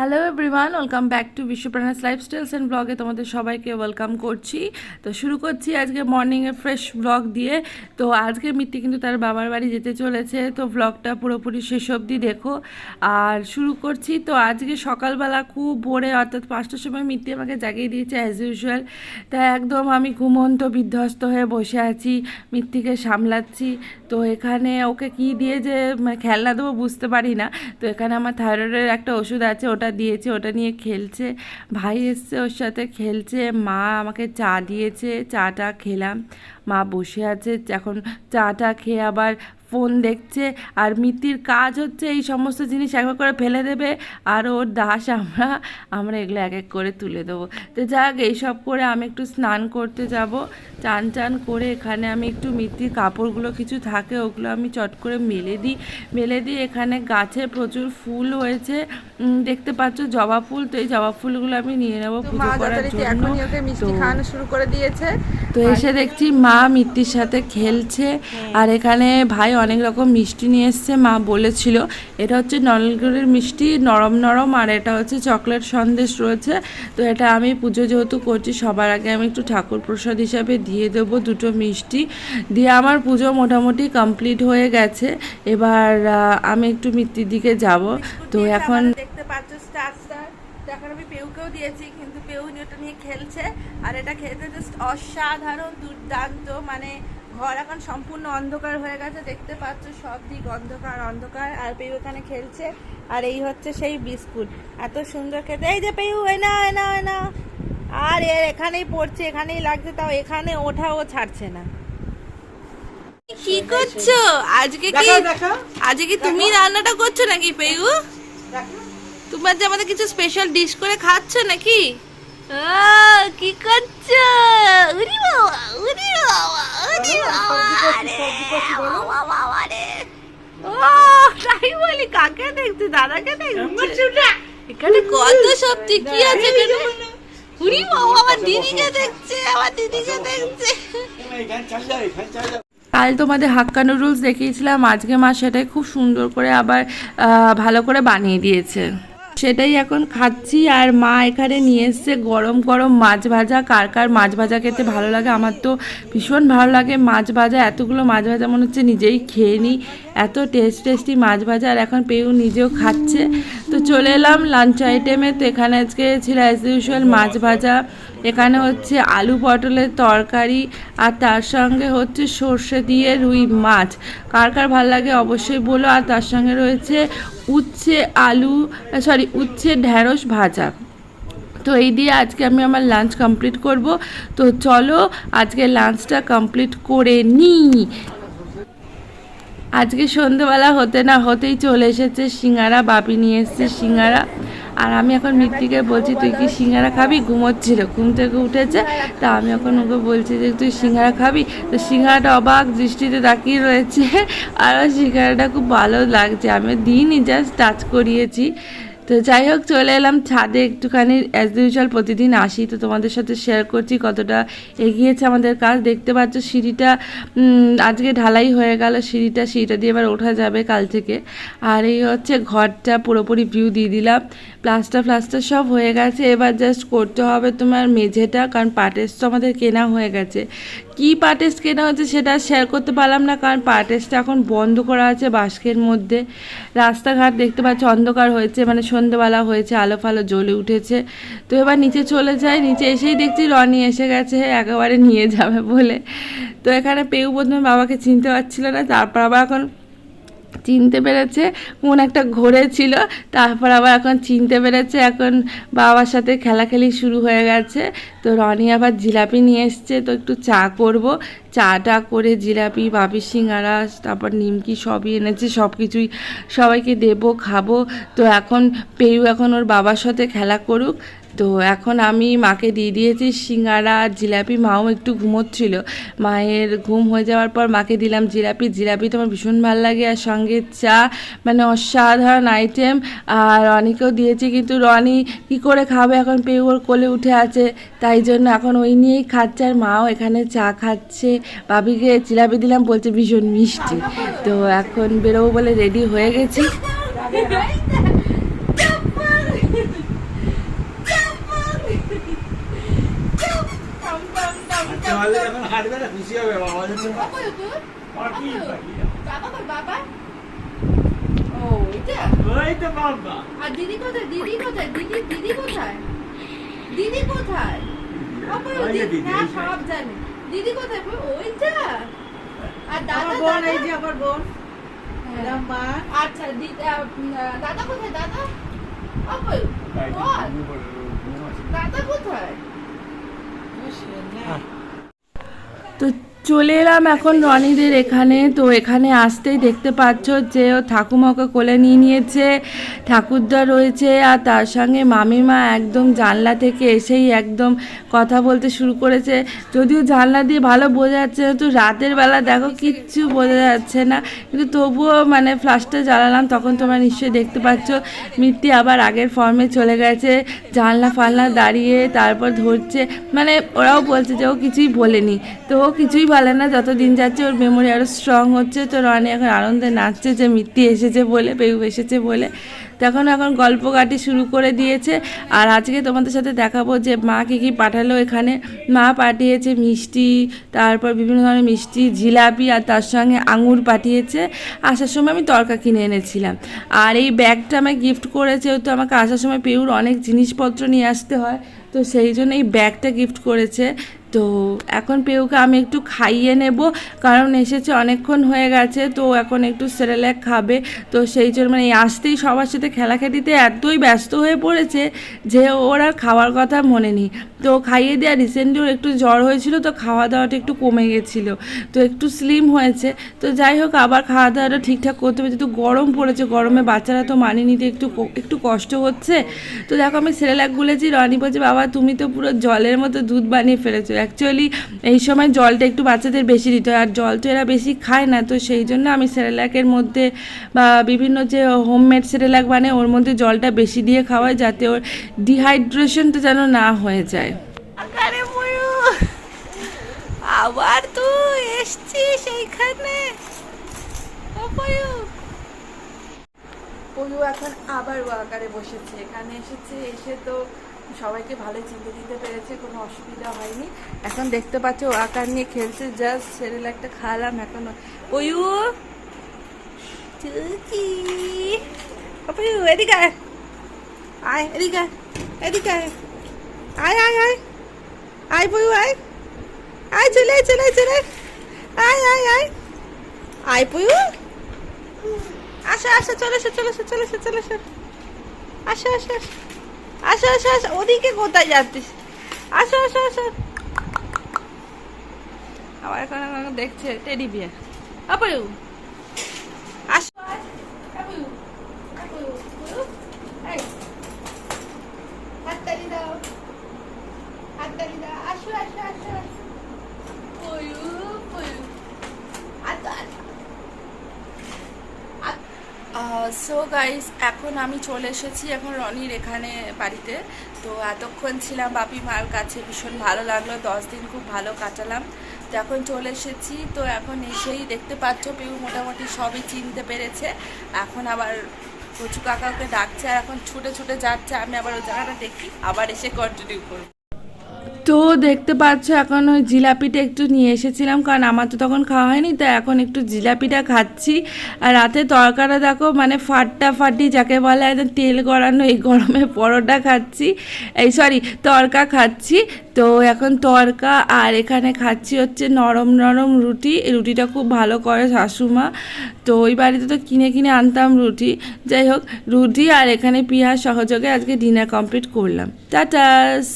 Hello everyone welcome back to বিশ্বপ্রাণাস lifestyles and ব্লগে তোমাদের সবাইকে ওয়েলকাম করছি। তো শুরু করছি আজকে মর্নিংয়ে ফ্রেশ ব্লগ দিয়ে। তো আজকে মিত্তি কিন্তু তার বাবার বাড়ি যেতে চলেছে। তো ব্লগটা পুরোপুরি শেষ অবধি দেখো। আর শুরু করছি। তো আজকে সকালবেলা খুব ভোরে, অর্থাৎ পাঁচটার সময় মিত্তি আমাকে জাগিয়ে দিয়েছে অ্যাজ ইউজুয়াল তাই একদম আমি ঘুমন্ত, বিধ্বস্ত হয়ে বসে আছি, মিত্তিকে সামলাচ্ছি। তো এখানে ওকে কি দিয়ে যে খেলনা দেবো বুঝতে পারি না। তো এখানে আমার থাইরয়েডের একটা ওষুধ আছে, ওটা দিয়েছে, ওটা নিয়ে খেলছে। ভাই এসছে ওর সাথে খেলছে, মা আমাকে চা দিয়েছে, চাটা খেলাম। মা বসে আছে, এখন চাটা খেয়ে আবার ফোন দেখছে আর মিতির কাজ হচ্ছে এই সমস্ত জিনিস একবার করে ফেলে দেবে আর ওর দাস আমরা আমরা এগুলো এক এক করে তুলে দেবো। তো যাক এইসব করে আমি একটু স্নান করতে যাব। চান চান করে এখানে আমি একটু মিত্তির কাপড়গুলো কিছু থাকে ওগুলো আমি চট করে মেলে দিই। মেলে দিই এখানে গাছে প্রচুর ফুল হয়েছে। দেখতে পাচ্ছ জবা ফুল তো এই জবা ফুলগুলো আমি নিয়ে নেব পুজো করার জন্য। মিষ্টি খাওয়ানো শুরু করে দিয়েছে। তো এসে দেখছি মা মিত্তির সাথে খেলছে। আর এখানে ভাই অনেক রকম মিষ্টি নিয়ে এসছে মা বলেছিল। এটা হচ্ছে নলগুড়ির মিষ্টি নরম নরম আর এটা হচ্ছে চকলেট সন্দেশ রয়েছে। তো এটা আমি পুজো যেহেতু করছি সবার আগে আমি একটু ঠাকুর প্রসাদ হিসাবে দিয়ে দেবো দুটো মিষ্টি। দিয়ে আমার পুজো মোটামুটি কমপ্লিট হয়ে গেছে। এবার আমি একটু মিত্তির দিকে যাব। তো এখন দেখতে পাচ্ছ স্টার তো এখন আমি পেউকেও দিয়েছি কিন্তু পেউ ওটা নিয়ে খেলছে। আর এটা খেতে জাস্ট অসাধারণ দুর্দান্ত মানে ঘর এখন সম্পূর্ণ অন্ধকার হয়ে গেছে। দেখতে পাচ্ছ সব দিক অন্ধকার অন্ধকার আর পেউ এখানে খেলছে। আর এই হচ্ছে সেই বিস্কুট। এত সুন্দর খেতে। এই যে পেউ এ না এ না এ না আর এর এখানেই পড়ছে এখানেই লাগছে তাও এখানে ওঠা ও ছাড়ছে না। কি করছ? আজকে কি আজকে কি তুমি রান্নাটা করছ নাকি পেউ? তুমি আজ আমাদের কিছু স্পেশাল ডিশ করে খাচ্ছ নাকি? কি করছ? উরি বাবা উরি বাবা উরি বাবা রে। ও, তাই বলি কাকে দেখছি? দাদাকে দেখছি? এখানে কত সব কি আছে এখানে? উরি বাবা আমার দিদিকে দেখছে আমার দিদিকে দেখছে। কাল তোমাদের হাক্কা নুডলস দেখিয়েছিলাম আজকে মা সেটাই খুব সুন্দর করে আবার ভালো করে বানিয়ে দিয়েছে। সেটাই এখন খাচ্ছি আর মা এখানে নিয়ে এসছে গরম গরম মাছ ভাজা। কার কার মাছ ভাজা খেতে ভালো লাগে? আমার তো ভীষণ ভালো লাগে মাছ ভাজা। এতগুলো মাছ ভাজা মনে হচ্ছে নিজেই খেয়ে নিই। এত টেস্ট টেস্টি মাছ ভাজা আর এখন পেউ নিজেও খাচ্ছে। তো চলে এলাম লাঞ্চ আইটেমে তো এখানে আজকে ছিল অ্যাজ ইউজুয়াল মাছ ভাজা। এখানে হচ্ছে আলু পটলের তরকারি আর তার সঙ্গে হচ্ছে সর্ষে দিয়ে রুই মাছ। কার কার ভালো লাগে অবশ্যই বলো। আর তার সঙ্গে রয়েছে উচ্ছে আলু সরি উচ্ছে ঢ্যাঁড়স ভাজা। তো এই দিয়ে আজকে আমি আমার লাঞ্চ কমপ্লিট করব। তো চলো আজকে লাঞ্চটা কমপ্লিট করে নিই। আজকে সন্ধেবেলা হতে না হতেই চলে এসেছে সিঙ্গারা, বাপি নিয়ে এসেছে সিঙ্গারা। আর আমি এখন মৃত্যুকে বলছি, তুই কি সিঙ্গারা খাবি? ঘুমোচ্ছিল। ঘুম থেকে উঠেছে, তা আমি এখন ওকে বলছি যে, তুই সিঙ্গারা খাবি? তো সিঙ্গারাটা অবাক দৃষ্টিতে তাকিয়ে রয়েছে, আর সিঙ্গারাটা খুব ভালো লাগছে। আমি দিইনি জাস্ট টাচ করিয়েছি। তো যাই হোক, চলে এলাম ছাদে একটুখানি অ্যাজ ইউজুয়াল প্রতিদিন আসি। তো তোমাদের সাথে শেয়ার করছি কতটা এগিয়েছে আমাদের কাজ। দেখতে পাচ্ছ সিঁড়িটা আজকে ঢালাই হয়ে গেল। সিঁড়িটা সিঁড়িটা দিয়ে এবার ওঠা যাবে কাল থেকে। আর এই হচ্ছে ঘরটা পুরোপুরি ভিউ দিয়ে দিলাম। প্লাস্টার ফ্লাস্টার সব হয়ে গেছে। এবার জাস্ট করতে হবে তোমার মেঝেটা, কারণ পাটেস তো আমাদের কেনা হয়ে গেছে। কি পার্টেস্ট কেনা হয়েছে সেটা শেয়ার করতে পারলাম না, কারণ পাটেসটা এখন বন্ধ করা আছে বাস্কের মধ্যে। রাস্তাঘাট দেখতে পাচ্ছি, অন্ধকার হয়েছে মানে সন্ধেবেলা হয়েছে, আলো ফালো জ্বলে উঠেছে। তো এবার নিচে চলে যাই, নিচে এসেই দেখছি রনি এসে গেছে, একেবারে নিয়ে যাবে বলে। তো এখানে পেউ প্রথমে বাবাকে চিনতে পারছিল না, তারপর আবার এখন চিনতে পেরেছে। কোন একটা ঘোরে ছিল, তারপর আবার এখন চিনতে পেরেছে। এখন বাবার সাথে খেলাখেলি শুরু হয়ে গেছে। তো রনি আবার জিলাপি নিয়ে এসছে, তো একটু চা করব। চাটা করে জিলাপি বাপি সিঙ্গারা, তারপর নিমকি সবই এনেছে সব কিছুই সবাইকে দেবো, খাব। তো এখন পেরু এখন ওর বাবার সাথে খেলা করুক। তো এখন আমি মাকে দিয়ে দিয়েছি সিঙ্গারা, জিলাপি, মাও একটু ঘুমোচ্ছিল। মায়ের ঘুম হয়ে যাওয়ার পর মাকে দিলাম জিলাপি। জিলাপি তো আমার ভীষণ ভালো লাগে আর সঙ্গে চা মানে অসাধারণ আইটেম আর রনিকেও দিয়েছি, কিন্তু রনি কি করে খাবে? এখন পেয়ে ওর কোলে উঠে আছে। তাই জন্য এখন ওই নিয়েই খাচ্ছে আর মাও এখানে চা খাচ্ছে। বাবিকে জিলাপি দিলাম, বলছে ভীষণ মিষ্টি। তো এখন বেরোবো বলে রেডি হয়ে গেছি। কাটবে না খুশি হবে বাবা পাখি পাখি বাবা। বাবা ও এটা ওই তো বাবা। আর দিদি কোথায়? দিদি কোথায়? দিদি দিদি কোথায়? দিদি কোথায়? অপয় ওই যে দিদি দিদি, হ্যাঁ সব জানি। দিদি কোথায়? ওইটা আর দাদা বোন এই যে আমার বোন। মা। আচ্ছা দিদি কোথায়? দাদা? অপয় বল। দাদা কোথায়? তো চলে এলাম এখন রনিদের এখানে। তো এখানে আসতেই দেখতে পাচ্ছ যে ও ঠাকুমাকে কোলে নিয়ে নিয়েছে, ঠাকুরদা রয়েছে আর তার সঙ্গে মামিমা একদম জানলা থেকে এসেই একদম কথা বলতে শুরু করেছে। যদিও জানলা দিয়ে ভালো বোঝা যাচ্ছে না, তো রাতের বেলা দেখো কিচ্ছু বোঝা যাচ্ছে না। কিন্তু তবুও মানে ফ্লাশটা জ্বালালাম, তখন তোমরা নিশ্চয়ই দেখতে পাচ্ছ মিত্তি আবার আগের ফর্মে চলে গেছে, জানলা ফালনা দাঁড়িয়ে তারপর ধরছে। মানে ওরাও বলছে যে ও কিছুই বলেনি। তো ও কিছুই বলে না যত দিন যাচ্ছে ওর মেমোরি আরও স্ট্রং হচ্ছে, তো রনি এখন আনন্দে নাচছে যে মিত্তি এসেছে বলে পেউ এসেছে বলে। তখন এখন গল্প কাটি শুরু করে দিয়েছে। আর আজকে তোমাদের সাথে দেখাবো যে মা কী কী পাঠালো এখানে। মা পাঠিয়েছে মিষ্টি, তারপর বিভিন্ন ধরনের মিষ্টি, জিলাপি, আর তার সঙ্গে আঙুর পাঠিয়েছে। আসার সময় আমি তরকা কিনে এনেছিলাম। আর এই ব্যাগটা আমায় গিফট করেছে তো আমাকে আসার সময় পেউর অনেক জিনিসপত্র নিয়ে আসতে হয়, তো সেই জন্য এই ব্যাগটা গিফট করেছে। তো এখন পেউকে আমি একটু খাইয়ে নেব, কারণ এসেছে অনেকক্ষণ হয়ে গেছে, তো এখন একটু সেরেল্যাক খাবে। তো সেই জন্য মানে আসতেই সবার সাথে খেলাখেলিতে এতই ব্যস্ত হয়ে পড়েছে যে ওর আর খাওয়ার কথা মনে নেই। তো খাইয়ে দেওয়া রিসেন্টলি ওর একটু জ্বর হয়েছিল, তো খাওয়া দাওয়াটা একটু কমে গেছিল, তো একটু স্লিম হয়েছে। তো যাই হোক, আবার খাওয়া দাওয়াটা ঠিকঠাক করতে হবে যেহেতু গরম পড়েছে, গরমে বাচ্চারা তো মানিয়ে নিতে একটু একটু কষ্ট হচ্ছে। তো দেখো আমি সেরেলাক গুলেছি, রনি বলছে, বাবা, তুমি তো পুরো জলের মতো দুধ বানিয়ে ফেলেছো অ্যাকচুয়ালি এই সময় জলটা একটু বাচ্চাদের বেশি দিতে হয়। আর জল তো এরা বেশি খায় না তো সেই জন্য আমি সেরেলাকের মধ্যে বা বিভিন্ন যে হোমমেড সেরেলাক বানায় ওর মধ্যে জলটা বেশি দিয়ে খাওয়াই যাতে ওর ডিহাইড্রেশনটা যেন না হয়ে যায়। আবার তুই এসছিস এইখানে? পয়ু এখন আবার ওয়াকারে বসেছে। এখানে এসেছে এসে তো সবাইকে ভালো চিনতে দিতে পেরেছে, কোনো অসুবিধা হয়নি। এখন দেখতে পাচ্ছ ওয়াকার নিয়ে খেলছে জাস্ট সেরেল একটা খাওয়ালাম এখন। পয়ু, চুচি। ও পয়ু, এদিকে আয়। আয়, এদিকে এদিকে আয়। আয় আয় আয়। চলে আয়, চলে চলে আয়। আয় আয় আসো আসো, চলে এসো চলে এসো চলে এসো, চলে আসো আসো আসো। আসো আসো আসো, ওদিকে কোথায় যাচ্ছিস? আসো আসো আসো। আবার এখন দেখছে, টেডি বিয়ার। আপয়ু আসো আয়। আপয়ু, আপয়ু, পয়ু, এই। হাততালি দাও হাততালি দাও আসো আসো আসো আসো পয়ু পয়ু আতো আতো সো গাইস এখন আমি চলে এসেছি এখন রনির এখানে বাড়িতে। তো এতক্ষণ ছিলাম বাপি মার কাছে, ভীষণ ভালো লাগল। দশ দিন খুব ভালো কাটালাম। তো এখন চলে এসেছি। তো এখন এসেই দেখতে পাচ্ছ, পিউ মোটামুটি সবই চিনতে পেরেছে। এখন আবার কচু কাকাকে ডাকছে আর এখন ছুটে ছুটে যাচ্ছে। আমি আবার ওই জায়গাটা দেখি, আবার এসে কন্টিনিউ করব। তো দেখতে পাচ্ছ, এখন ওই জিলাপিটা একটু নিয়ে এসেছিলাম, কারণ আমার তো তখন খাওয়া হয়নি তো এখন একটু জিলাপিটা খাচ্ছি। আর রাতে তরকাটা দেখো মানে ফাটটা ফাটি যাকে বলে একদম তেল গড়ানো, এই গরমে পরোটা খাচ্ছি। এই সরি, তরকা খাচ্ছি। তো এখন তরকা, আর এখানে খাচ্ছি হচ্ছে নরম নরম রুটি রুটিটা খুব ভালো করে শাশুমা। তো ওই বাড়িতে তো কিনে কিনে আনতাম রুটি। যাই হোক, রুটি আর এখানে পিঁয়াজ সহযোগে আজকে ডিনার কমপ্লিট করলাম। টাটাস